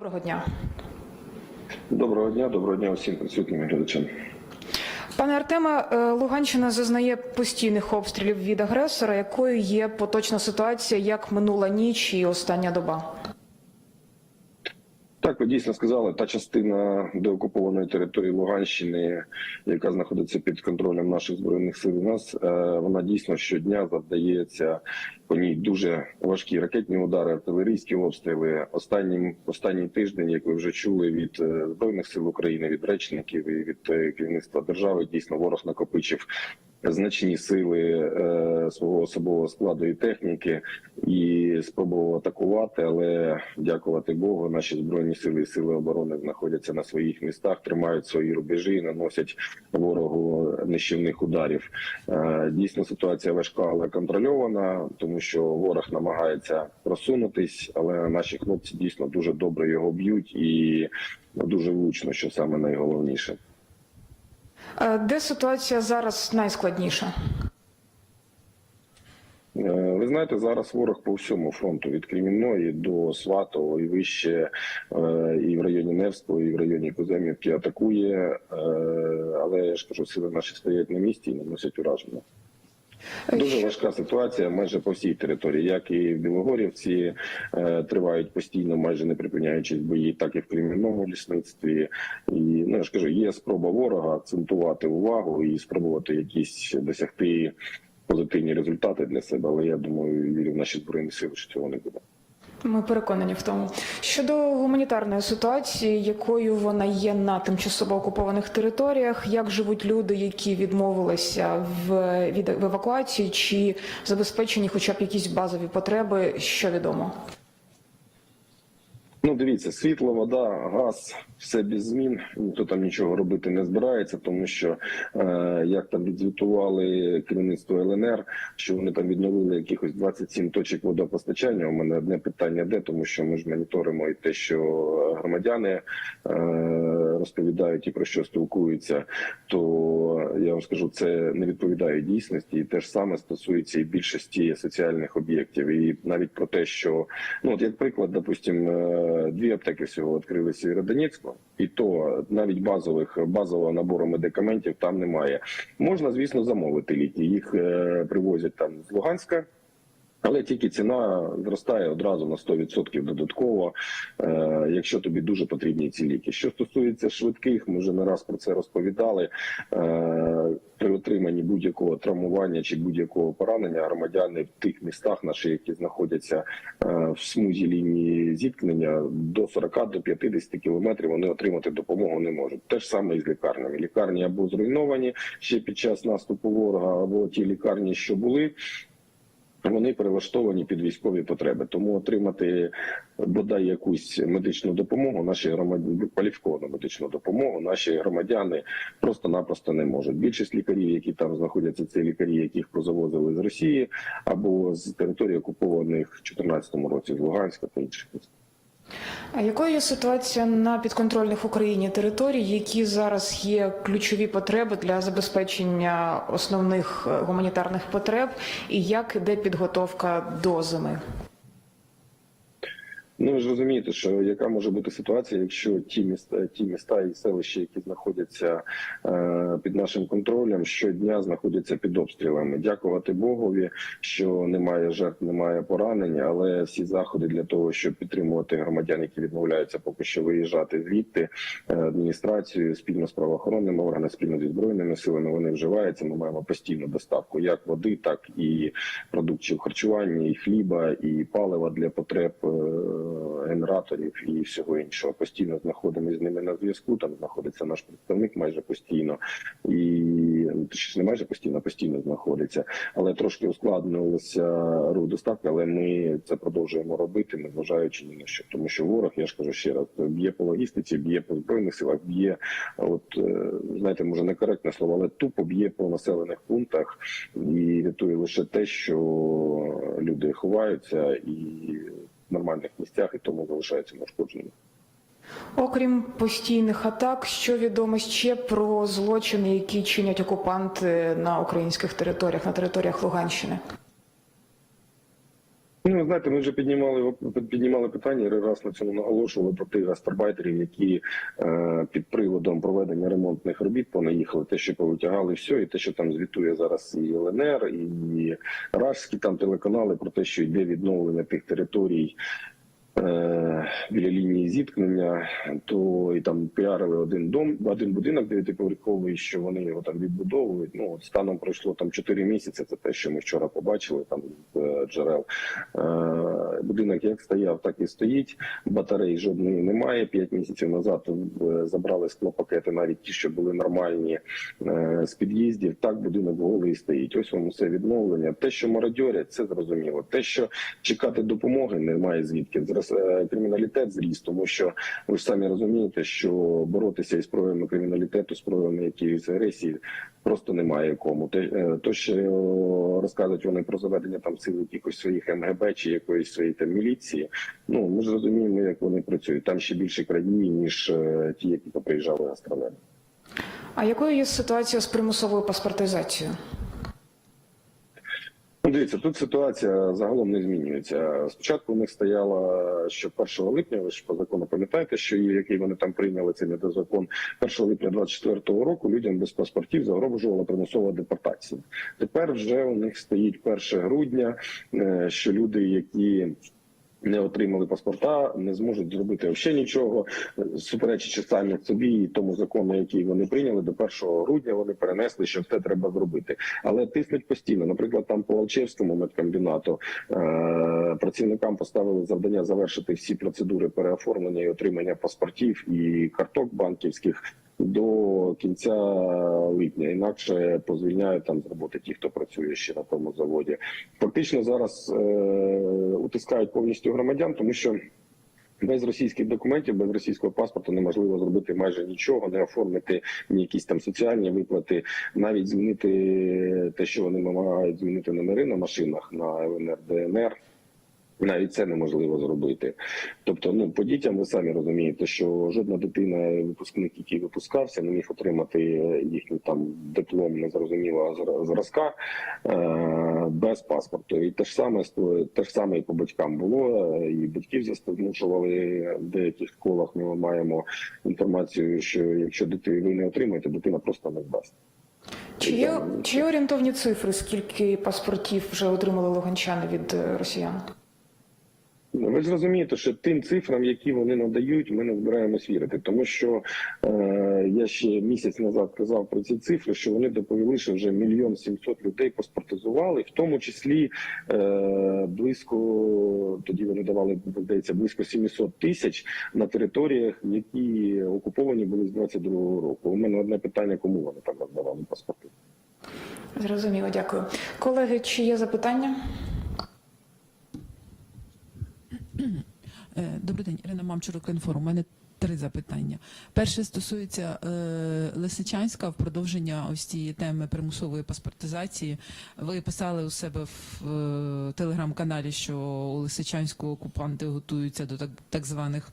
Доброго дня. Доброго дня, доброго дня усім присутнім глядачам. Пане Артеме, е, Луганщина зазнає постійних обстрілів від агресора. Якою є поточна ситуація, як минула ніч і остання доба? Так, ви дійсно сказали, та частина деокупованої території Луганщини, яка знаходиться під контролем наших збройних сил, у нас е, вона дійсно щодня завдається по ній дуже важкі ракетні удари, артилерійські обстріли. Останнім останній тиждень, як ви вже чули від е, збройних сил України, від речників і від е, керівництва держави, дійсно ворог накопичив. Значні сили е, свого особового складу і техніки і спробував атакувати, але дякувати Богу, наші збройні сили і сили оборони знаходяться на своїх містах, тримають свої рубежі, і наносять ворогу нищівних ударів. Е, дійсно, ситуація важка, але контрольована, тому що ворог намагається просунутись, але наші хлопці дійсно дуже добре його б'ють і дуже влучно, що саме найголовніше. Е, Де ситуація зараз найскладніша? Е, Ви знаєте, зараз ворог по всьому фронту від Кремінної до Сватово і вище е, і в районі Невського, і в районі Куземівки атакує. Але я ж кажу, сили наші стоять на місці і наносять ураження. Дуже важка ситуація майже по всій території, як і в Білогорівці е, тривають постійно, майже не припиняючись бої, так і в Кремінному лісництві. І ну я ж кажу, є спроба ворога акцентувати увагу і спробувати якісь досягти позитивні результати для себе. Але я думаю, вірю в наші збройні сили, що цього не буде. Ми переконані в тому. Щодо гуманітарної ситуації, якою вона є на тимчасово окупованих територіях, як живуть люди, які відмовилися в від в евакуації, чи забезпечені хоча б якісь базові потреби, що відомо? Ну, дивіться, світло, вода, газ, все без змін. Ніхто там нічого робити не збирається, тому що е, як там відзвітували керівництво ЛНР, що вони там відновили якихось 27 точок водопостачання. У мене одне питання, де тому, що ми ж моніторимо і те, що громадяни е, розповідають і про що спілкуються, то я вам скажу, це не відповідає дійсності, і те ж саме стосується і більшості соціальних об'єктів, і навіть про те, що ну от як приклад, допустим, е, дві аптеки всього відкрили в Сєвєродонецьку, і то навіть базових базового набору медикаментів там немає. Можна, звісно, замовити ліки. Їх е, привозять там з Луганська. Але тільки ціна зростає одразу на 100% додатково, е, якщо тобі дуже потрібні ці ліки. Що стосується швидких, ми вже не раз про це розповідали. Е, при отриманні будь-якого травмування чи будь-якого поранення громадяни в тих містах, наші, які знаходяться е, в смузі лінії зіткнення, до 40 до 50 кілометрів вони отримати допомогу не можуть. Те ж саме і з лікарнями. Лікарні або зруйновані ще під час наступу ворога, або ті лікарні, що були. Вони перелаштовані під військові потреби, тому отримати бодай якусь медичну допомогу, наші громадяни кваліфіковану медичну допомогу, наші громадяни просто-напросто не можуть. Більшість лікарів, які там знаходяться, це лікарі, яких позавозили з Росії або з території окупованих в 2014 році з Луганська та інших міст. А якою є ситуація на підконтрольних Україні територій, які зараз є ключові потреби для забезпечення основних е, гуманітарних потреб, і як іде підготовка до зими? Ну ви ж розумієте, що яка може бути ситуація, якщо ті міста, ті міста і селища, які знаходяться е, під нашим контролем, щодня знаходяться під обстрілами. Дякувати Богові, що немає жертв, немає поранень, але всі заходи для того, щоб підтримувати громадян, які відмовляються поки що виїжджати звідти е, адміністрацією, спільно з правоохоронними органами, спільно зі збройними силами, вони вживаються. Ми маємо постійну доставку як води, так і продуктів харчування, і хліба, і палива для потреб. е, генераторів і всього іншого. Постійно знаходимося з ними на зв'язку. Там знаходиться наш представник майже постійно, і ну, точніше, не майже постійно, постійно знаходиться. Але трошки ускладнилося рух доставки. Але ми це продовжуємо робити, незважаючи ні на що. Тому що ворог, я ж кажу ще раз, б'є по логістиці, б'є по збройних силах, б'є от е, знаєте, може некоректне слово, але тупо б'є по населених пунктах і рятує лише те, що люди ховаються і нормальних місцях і тому залишаються неушкодженими. Окрім постійних атак, що відомо ще про злочини, які чинять окупанти на українських територіях, на територіях Луганщини? Ну, знаєте, ми вже піднімали піднімали питання і раз на цьому наголошували про тих гастарбайтерів, які е, під приводом проведення ремонтних робіт понаїхали, те, що повитягали все, і те, що там звітує зараз і ЛНР, і Рашські там телеканали про те, що йде відновлення тих територій. Е, Біля лінії зіткнення, то і там піарили один дом, один будинок дев'ятиповерховий, що вони його там відбудовують. Ну от станом пройшло там 4 місяці. Це те, що ми вчора побачили там з е, джерел. Е, Будинок як стояв, так і стоїть. Батарей жодної немає. П'ять місяців назад забрали склопакети, навіть ті, що були нормальні з під'їздів. Так будинок голий стоїть. Ось вам усе відновлення. Те, що мародьорять, це зрозуміло. Те, що чекати допомоги, немає звідки. Зрос- е, Криміналітет зріс, тому що ви ж самі розумієте, що боротися із проявами криміналітету, з проявами якоїсь агресії просто немає кому. Е, то, що розказують вони про заведення там сил якихось своїх МГБ чи якоїсь своєї там міліції. Ну ми ж розуміємо, як вони працюють. Там ще більше крадії, ніж е, ті, які поприїжджали гастролери. А якою є ситуація з примусовою паспортизацією? Дивіться, тут ситуація загалом не змінюється. Спочатку у них стояло, що 1 липня, ви ж по закону пам'ятаєте, що який вони там прийняли цей недозакон 1 липня 24 року людям без паспортів загрожувала примусова депортація. Тепер вже у них стоїть 1 грудня, е, що люди, які не отримали паспорта, не зможуть зробити взагалі нічого, е, суперечачи самі собі і тому закону, який вони прийняли до 1 грудня. Вони перенесли, що все треба зробити, але тиснуть постійно. Наприклад, там по Алчевському медкомбінату е, працівникам поставили завдання завершити всі процедури переоформлення і отримання паспортів і карток банківських. До кінця липня інакше позвільняють там з роботи ті, хто працює ще на тому заводі. Фактично зараз е, утискають повністю громадян, тому що без російських документів, без російського паспорту неможливо зробити майже нічого, не оформити ні якісь там соціальні виплати, навіть змінити те, що вони вимагають змінити номери на машинах на ЛНР, ДНР. Навіть це неможливо зробити. Тобто, ну по дітям ви самі розумієте, що жодна дитина, випускник, який випускався, не міг отримати їхній там диплом незрозумілого зра- зразка е, без паспорту. І те ж саме те ж саме і по батькам було. І батьків змушували в деяких школах. Ми маємо інформацію, що якщо дитина ви не отримаєте, дитина просто не здасть. Чи є, чи є орієнтовні цифри, скільки паспортів вже отримали луганчани від е, росіян? Ну, Ви ж розумієте, що тим цифрам, які вони надають, ми не збираємось вірити, тому що е, я ще місяць назад казав про ці цифри, що вони доповіли, що вже мільйон сімсот людей паспортизували, в тому числі е, близько тоді вони давали здається близько 700 тисяч на територіях, які окуповані були з 22-го року. У мене одне питання: кому вони там роздавали паспорти? Зрозуміло, дякую. Колеги, чи є запитання? Е, Добрий день, Ірина Мамчурук, інформ. У мене три запитання. Перше стосується е, Лисичанська в продовження ось цієї теми примусової паспортизації. Ви писали у себе в е, телеграм-каналі, що у Лисичанську окупанти готуються до так, так званих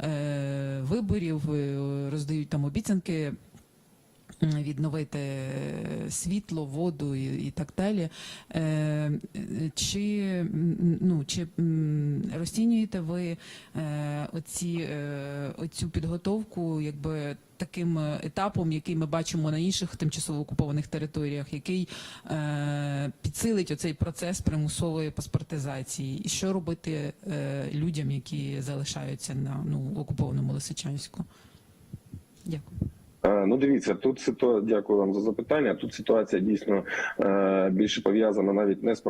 е, виборів, е, роздають там обіцянки відновити світло, воду і, і так далі. Е, е, чи, ну, чи розцінюєте ви е, оці, е, оцю підготовку якби таким е, етапом, який ми бачимо на інших тимчасово окупованих територіях, який е, підсилить оцей процес примусової паспортизації? І що робити е, людям, які залишаються на ну, окупованому Лисичанську? Дякую. Е, Ну, дивіться, тут ситуація. Дякую вам за запитання. Тут ситуація дійсно е, більше пов'язана навіть не з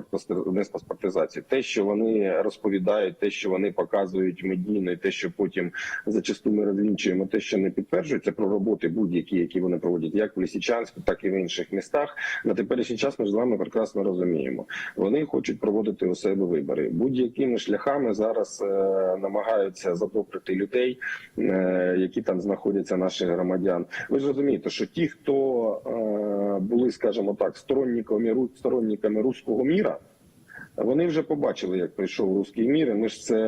не з паспортизацією. Те, що вони розповідають, те, що вони показують медійно, і те, що потім зачасту ми розвінчуємо, те, що не підтверджується про роботи будь-які, які вони проводять, як в Лисичанську, так і в інших містах. На теперішній час ми з вами прекрасно розуміємо. Вони хочуть проводити у себе вибори. Будь-якими шляхами зараз е, намагаються задобрити людей, які там знаходяться наших громадян. Ви ж розумієте, що ті, хто е, були, скажімо так, сторонниками сторонниками руського міра. Вони вже побачили, як прийшов руський мір. і Ми ж це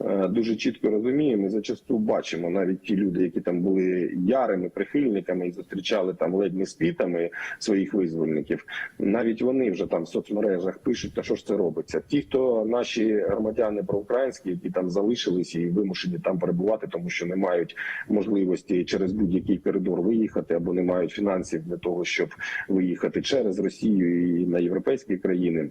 е, дуже чітко розуміємо. І зачасту бачимо навіть ті люди, які там були ярими прихильниками і зустрічали там ледь не з квітами своїх визвольників. Навіть вони вже там в соцмережах пишуть, та що ж це робиться. Ті, хто наші громадяни проукраїнські, які там залишились і вимушені там перебувати, тому що не мають можливості через будь-який коридор виїхати або не мають фінансів для того, щоб виїхати через Росію і на європейські країни.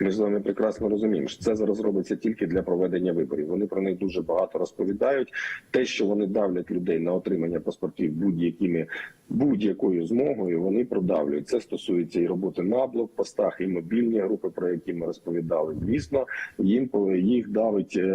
Ми з вами прекрасно розуміємо, що це зараз робиться тільки для проведення виборів. Вони про них дуже багато розповідають. Те, що вони давлять людей на отримання паспортів будь-якими будь-якою змогою, вони продавлюють. Це стосується і роботи на блокпостах, і мобільні групи, про які ми розповідали. Звісно, їм їх давить е,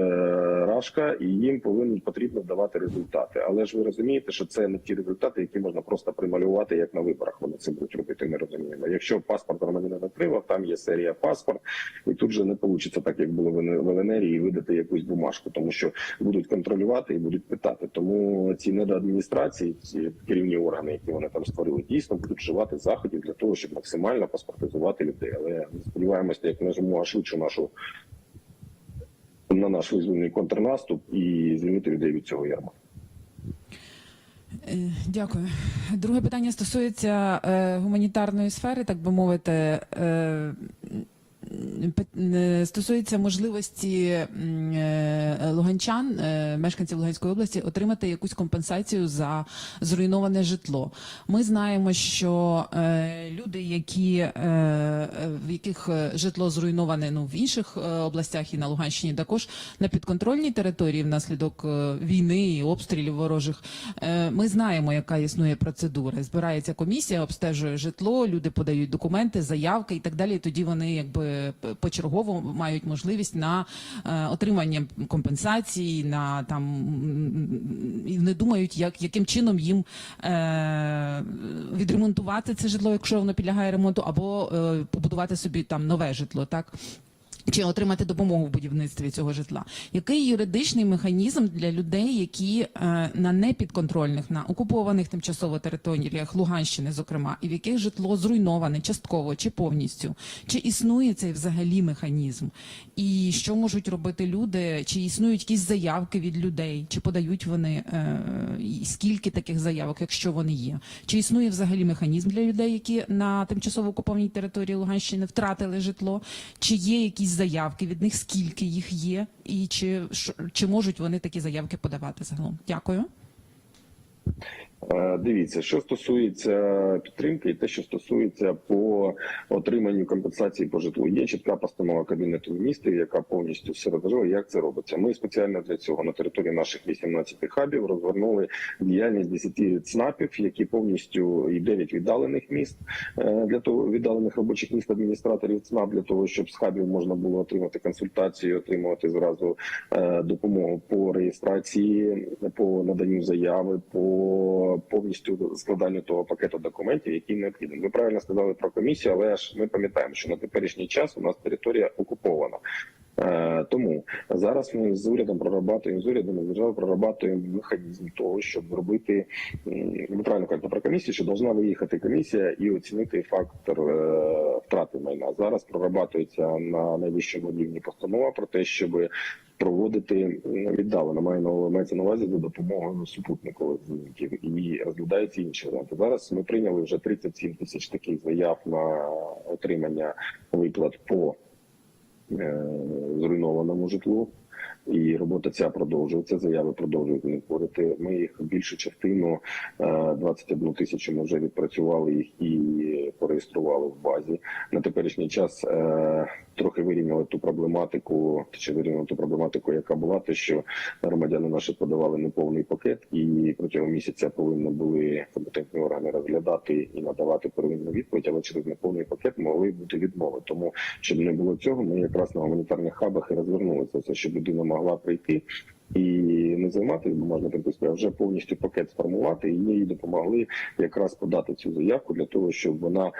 рашка, і їм повинні потрібно давати результати. Але ж ви розумієте, що це не ті результати, які можна просто прималювати, як на виборах. Вони це будуть робити. Ми розуміємо. Якщо паспорт громадянина отримав, там є серія паспорт, і тут же не вийде так, як було в ЛНР, і видати якусь бумажку, тому що будуть контролювати і будуть питати. Тому ці недоадміністрації, ці керівні органи, які вони там створили, дійсно будуть вживати заходів для того, щоб максимально паспортизувати людей. Але ми сподіваємося, як нажмемо швидше нашу на наш визвольний контрнаступ і звільнити людей від цього ярма. Е, Дякую. Друге питання стосується е, гуманітарної сфери, так би мовити. Е, Стосується можливості е, луганчан, е, мешканців Луганської області, отримати якусь компенсацію за зруйноване житло. Ми знаємо, що люди, які, в яких житло зруйноване ну, в інших областях і на Луганщині, також на підконтрольній території внаслідок війни і обстрілів ворожих. Ми знаємо, яка існує процедура. Збирається комісія, обстежує житло, люди подають документи, заявки і так далі. І тоді вони якби почергово мають можливість на е, отримання компенсації, на там і не думають, як яким чином їм е, відремонтувати це житло, якщо воно підлягає ремонту, або е, побудувати собі там нове житло, так. Чи отримати допомогу в будівництві цього житла? Який юридичний механізм для людей, які е, на непідконтрольних, на окупованих тимчасово територіях Луганщини, зокрема, і в яких житло зруйноване частково чи повністю? Чи існує цей взагалі механізм? І що можуть робити люди? Чи існують якісь заявки від людей? Чи подають вони е, скільки таких заявок, якщо вони є? Чи існує взагалі механізм для людей, які на тимчасово окупованій території Луганщини втратили житло? Чи є якісь заявки від них? Скільки їх є? І чи, чи можуть вони такі заявки подавати загалом? Дякую. Е, Дивіться, що стосується підтримки, і те, що стосується по отриманню компенсації по житлу, є чітка постанова кабінету міністрів, яка повністю все розробила, як це робиться. Ми спеціально для цього на території наших 18 хабів розгорнули діяльність 10 ЦНАПів, які повністю і 9 віддалених міст е, для того віддалених робочих міст адміністраторів ЦНАП для того, щоб з хабів можна було отримати консультацію, отримувати зразу е, допомогу по реєстрації, по наданню заяви, по повністю складанню того пакету документів, який необхідний. Ви правильно сказали про комісію, але ж ми пам'ятаємо, що на теперішній час у нас територія окупована. Е, Тому зараз ми з урядом прорабатуємо з урядом з державою прорабатуємо механізм того, щоб зробити ви правильно кажете про комісію, що должна виїхати комісія і оцінити фактор е, втрати майна. Зараз прорабатується на найвищому рівні постанова про те, щоб проводити віддалено маю на мається на увазі за допомогою супутникових дзвінків і розглядаються інші варіанти. Зараз ми прийняли вже 37 тисяч таких заяв на отримання виплат по зруйнованому житлу. І робота ця продовжується. Заяви продовжують надходити. Ми їх більшу частину е, 21 тисячу ми вже відпрацювали їх і пореєстрували в базі. На теперішній час е, трохи вирівняли ту проблематику, чи вирівняли ту проблематику, яка була, те, що громадяни наші подавали неповний пакет, і протягом місяця повинні були компетентні органи розглядати і надавати первинну відповідь, але через неповний пакет могли бути відмови. Тому щоб не було цього, ми якраз на гуманітарних хабах і розвернулися. Це щоб людина могла прийти. І не займатися бумажною перепискою, а вже повністю пакет сформувати, і їй допомогли якраз подати цю заявку для того, щоб вона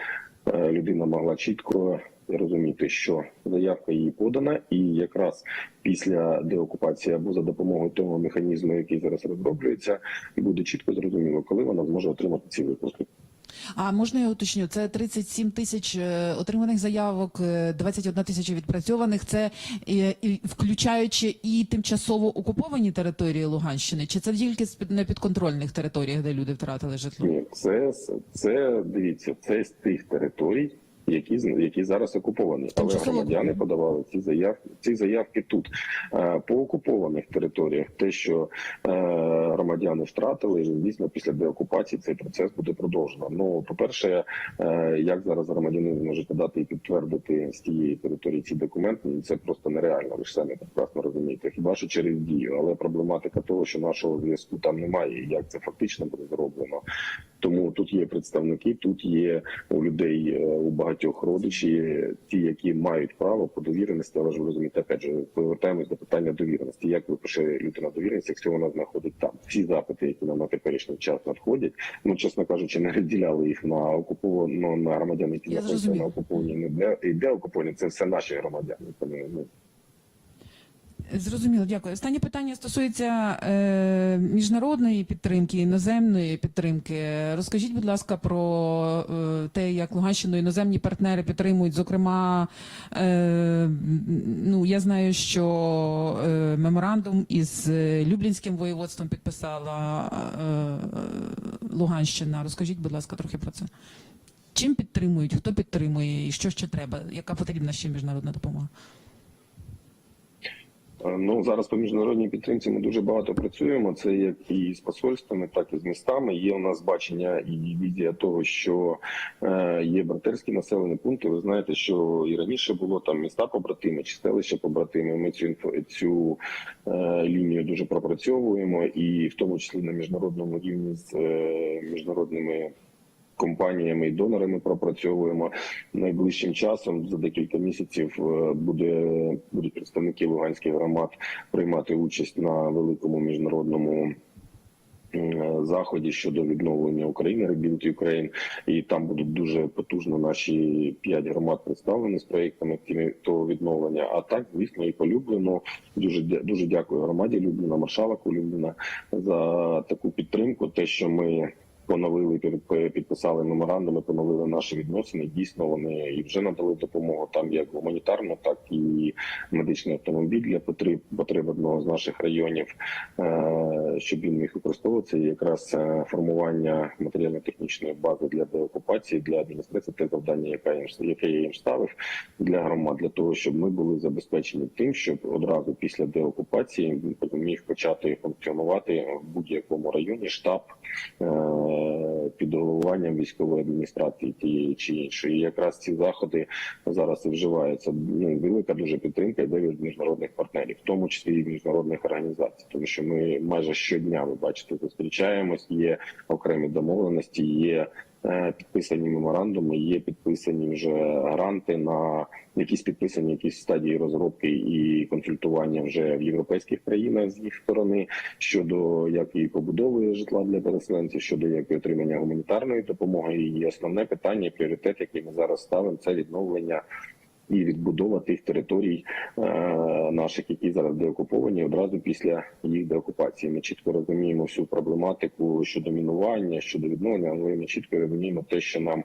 е, людина могла чітко розуміти, що заявка її подана, і якраз після деокупації або за допомогою того механізму, який зараз розроблюється, буде чітко зрозуміло, коли вона зможе отримати ці виплати. А можна я уточню? Це 37 тисяч е, отриманих заявок, е, 21 тисяча відпрацьованих. Це е, і включаючи і тимчасово окуповані території Луганщини, чи це тільки на підконтрольних територіях, де люди втратили житло? Ні, це, це дивіться, це з тих територій, які які зараз окуповані, але громадяни подавали ці заявки. Ці заявки тут Е, по окупованих територіях. Те, що е, громадяни втратили, дійсно після деокупації цей процес буде продовжено. Ну, по перше, е, як зараз громадянин може подати і підтвердити з тієї території ці документи, ну, це просто нереально. Ви ж самі прекрасно розумієте. Хіба що через дію, але проблематика того, що нашого зв'язку там немає, і як це фактично буде зроблено. Тому тут є представники, тут є у людей е, у багатьох родичі, ті, які мають право по довіреності, але ж ви розумієте, опять же, повертаємось до питання довіреності. Як випише людина довіреність, якщо вона знаходить там всі запити, які нам на теперішній час надходять, ну чесно кажучи, не розділяли їх на окуповану на громадян, які знаходяться на окуповані не де і де окуповані, це все наші громадяни. Тому Зрозуміло, дякую. Останнє питання стосується е, міжнародної підтримки, іноземної підтримки. Розкажіть, будь ласка, про е, те, як Луганщину іноземні партнери підтримують. Зокрема, е, ну я знаю, що е, меморандум із е, Люблінським воєводством підписала е, Луганщина. Розкажіть, будь ласка, трохи про це. Чим підтримують, хто підтримує, і що ще треба? Яка потрібна ще міжнародна допомога? Е, Ну зараз по міжнародній підтримці ми дуже багато працюємо. Це як і з посольствами, так і з містами. Є у нас бачення і візія того, що е, є братерські населені пункти. Ви знаєте, що і раніше було там міста побратими чи селища побратими. Ми цю цю е, лінію дуже пропрацьовуємо, і в тому числі на міжнародному рівні з міжнародними компаніями і донорами пропрацьовуємо найближчим часом. За декілька місяців е, буде будуть представники луганських громад приймати участь на великому міжнародному. е, Заході щодо відновлення України Rebuild Ukraine, і там будуть дуже потужно наші п'ять громад представлені з проектами того відновлення. А так, звісно, і полюблено. Дуже дуже дякую громаді Любліна, маршалку Любліна за таку підтримку. Те, що ми поновили під- підписали меморандуми, поновили наші відносини. Дійсно, вони і вже надали допомогу там як гуманітарну, так і медичний автомобіль для потреб потреб одного з наших районів, е, щоб він міг використовуватися. І якраз е, формування матеріально-технічної бази для деокупації для адміністрації те завдання, яке яке я їм ставив для громад, для того, щоб ми були забезпечені тим, щоб одразу після деокупації міг почати функціонувати в будь-якому районі штаб е, під головуванням військової адміністрації тієї чи іншої. І якраз ці заходи зараз і вживаються. Ну велика дуже підтримка йде від міжнародних партнерів, в тому числі і міжнародних організацій, тому що ми майже щодня, ви бачите, зустрічаємось. Є окремі домовленості, є підписані меморандуми, є підписані вже гранти на якісь підписані якісь стадії розробки і консультування вже в європейських країнах з їх сторони щодо як і побудови житла для переселенців, щодо як і отримання гуманітарної допомоги. І основне питання, пріоритет, який ми зараз ставимо, це відновлення. І відбудова тих територій е, наших, які зараз деокуповані, одразу після їх деокупації. Ми чітко розуміємо всю проблематику щодо мінування, щодо відновлення, але ми чітко розуміємо те, що нам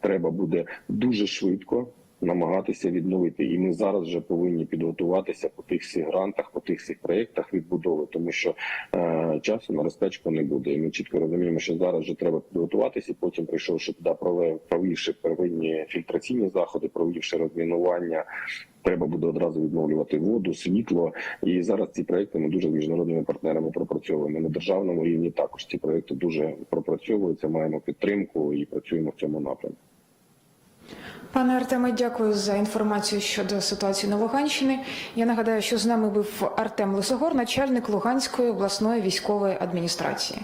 треба буде дуже швидко намагатися відновити. І ми зараз вже повинні підготуватися по тих всіх грантах, по тих всіх проєктах відбудови, тому що е, часу на розтечку не буде. І ми чітко розуміємо, що зараз вже треба підготуватися. І потім, прийшовши туди, провівши первинні фільтраційні заходи, провівши розмінування. Треба буде одразу відновлювати воду, світло. І зараз ці проекти ми дуже з міжнародними партнерами пропрацьовуємо. На державному рівні також ці проекти дуже пропрацьовуються. Маємо підтримку і працюємо в цьому напрямку. Пане Артеме, дякую за інформацію щодо ситуації на Луганщині. Я нагадаю, що з нами був Артем Лисогор, начальник Луганської обласної військової адміністрації.